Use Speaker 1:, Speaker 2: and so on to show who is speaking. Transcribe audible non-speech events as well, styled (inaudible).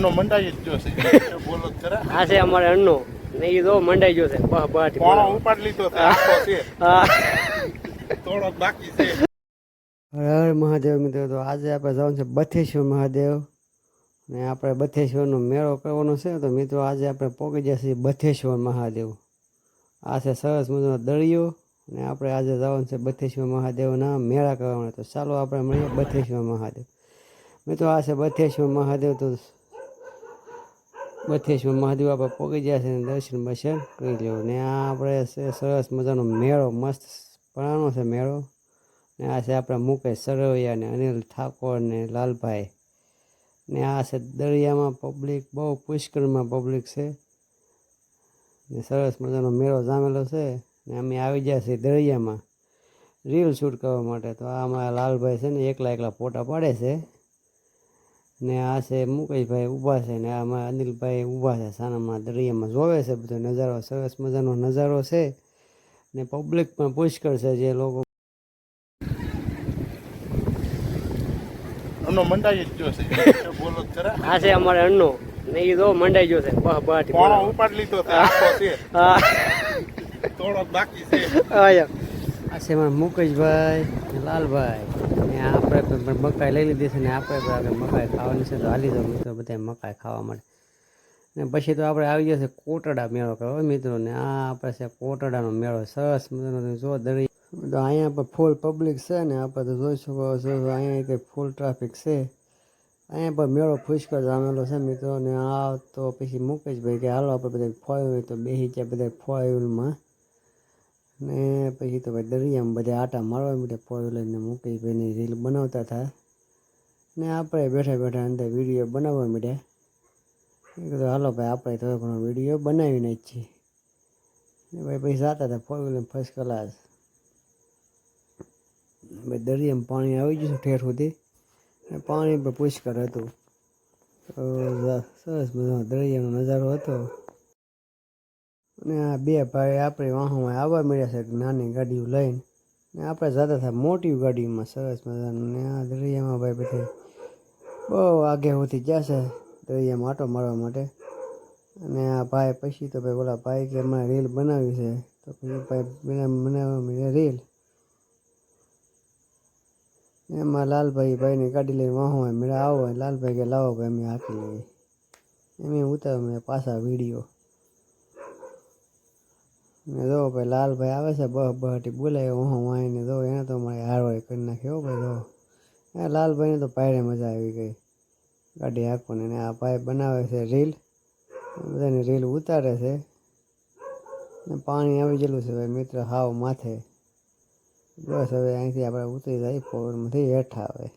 Speaker 1: આનો મંડાઈ જ જોશે (laughs) બોલો ખરા.
Speaker 2: આ છે અમારે અન્નો. ને એ તો મંડાઈ છે. બહ બહાટી
Speaker 1: પોણો ઉપાડ લીધો છે આખો છે. (laughs)
Speaker 2: હા.
Speaker 1: થોડોક બાકી છે.
Speaker 2: હર મહાદેવ મિત્રો તો આજે આપણે જવાનું છે બથેશ્વર મહાદેવ. ને આપણે બથેશ્વરનો મેળો કરવાનો છે તો મિત્રો આજે આપણે પહોંચી ગયા છીએ બથેશ્વર મહાદેવ. આ છે સરસ મજાનો દરિયો. ને આપણે આજે જવાનું છે બથેશ્વર મહાદેવના મેળા કરવાના. તો ચાલો આપણે મળીએ બથેશ્વર મહાદેવ. મિત્રો આ છે બથેશ્વર મહાદેવ તો બથેશ્વર મહાદેવ આપણે પહોંચી ગયા છે દર્શન બર્શન કરી લેવું ને આ આપણે સરસ મજાનો મેળો, મસ્ત પણાનો છે મેળો. ને આ છે આપણે મુકેશ સરવૈયા ને અનિલ ઠાકોર ને લાલભાઈ. ને આ છે દરિયામાં પબ્લિક બહુ પુષ્કળમાં પબ્લિક છે. ને સરસ મજાનો મેળો જામેલો છે. ને અમે આવી ગયા છીએ દરિયામાં. રીલ શૂટ કરવા માટે. તો આ અમારા લાલભાઈ છે ને એકલા એકલા ફોટા પાડે છે. ને આ છે મુકેશભાઈ ઊભા છે ને આમાં અનિલભાઈ ઊભા છે સાનામાં દરિયામાં જોવે છે બધો નજારો સરસ મજાનો નજારો છે. ને પબ્લિક પણ પુષ્કળ છે જે લોકો.
Speaker 1: જ (laughs) જ
Speaker 2: આ છે અમારે અન્નો. ને એ તો મંડાઈ ગયો છે. બહ બહાટી
Speaker 1: લીધો છે. આખો છે. થોડોક બાકી છે.
Speaker 2: આયા આ છે એમાં મુકેશભાઈ લાલભાઈ. ને આપણે પણ મકાઈ લઈ લીધી છે ને આપણે પણ આપણે મકાઈ ખાવાની છે. તો હાલી જાવ મિત્રો બધા મકાઈ ખાવા માટે. ને પછી તો આપણે આવી જશે કોટડા મેળો કરો મિત્રો, ને આ આપણે છે કોટડાનો મેળો. સરસ મજાનો જો દરી તો અહીંયા પણ ફૂલ પબ્લિક છે ને, આપણે તો જોઈ શકો છો અહીંયા કંઈ ફૂલ ટ્રાફિક છે. અહીંયા પણ મેળો પુષ્કળ જામેલો છે મિત્રો, ને આ તો પછી મુકેશભાઈ કે હાલો આપણે બધા ફોર હોય તો બેસી જાય બધા ફોર વ્હીલમાં ને પછી તો ભાઈ દરિયામાં બધા આટા મારવા માંડ્યા ફોર લઈને મુકેશભાઈની રીલ બનાવતા હતા. ને આપણે બેઠા બેઠા અંદર વીડિયો બનાવવા માંડ્યા. એ કીધું, હાલો ભાઈ, આપણે થોડો ઘણો વીડિયો બનાવી નાખીએ ને ભાઈ પછી જતા હતા ફોર વ્હીલર ફર્સ્ટ ક્લાસ ભાઈ દરિયામાં પાણી આવી ગયું ઠેર સુધી. ને પાણી પણ પુષ્કળ હતું. સરસ મજાનો દરિયાનો નજારો હતો. અને આ બે ભાઈ આપણે વાહનમાં આવવા મળ્યા છે નાની ગાડીઓ લઈને. ને આપણે જતા હતા મોટી ગાડીમાં સરસ મજાનું. ને આ દરિયામાં ભાઈ બધે બહુ આગે હોતી જશે દરિયામાં આટો મારવા માટે. અને આ ભાઈ પછી તો ભાઈ ઓલા ભાઈ કે અમારે રીલ બનાવી છે. તો ભાઈ બનાવવા મળે રીલ. એમાં લાલભાઈ ભાઈની ગાડી લઈને વાહો મેળા આવો. લાલભાઈ કે લાવો ભાઈ અમે હાકી લઈએ. એમ ઉતાર મેં પાછા વીડિયો. ને જો ભાઈ લાલભાઈ આવે છે બહ બહાટી બોલાય, હું વાઈને જો એને તો મારે હારવાય કરી નાખ્યો હો ભાઈ જો. એ લાલભાઈને તો પાયરે મજા આવી ગઈ. ગાડી હાંકવાની ને આ ભાઈ બનાવે છે રીલ, બધાની રીલ ઉતારે છે. ને પાણી આવી ગયેલું છે ભાઈ મિત્ર, હાવ માથે. બસ હવે અહીંથી આપણે ઉતરી જાય પોવરમાંથી હેઠા આવે.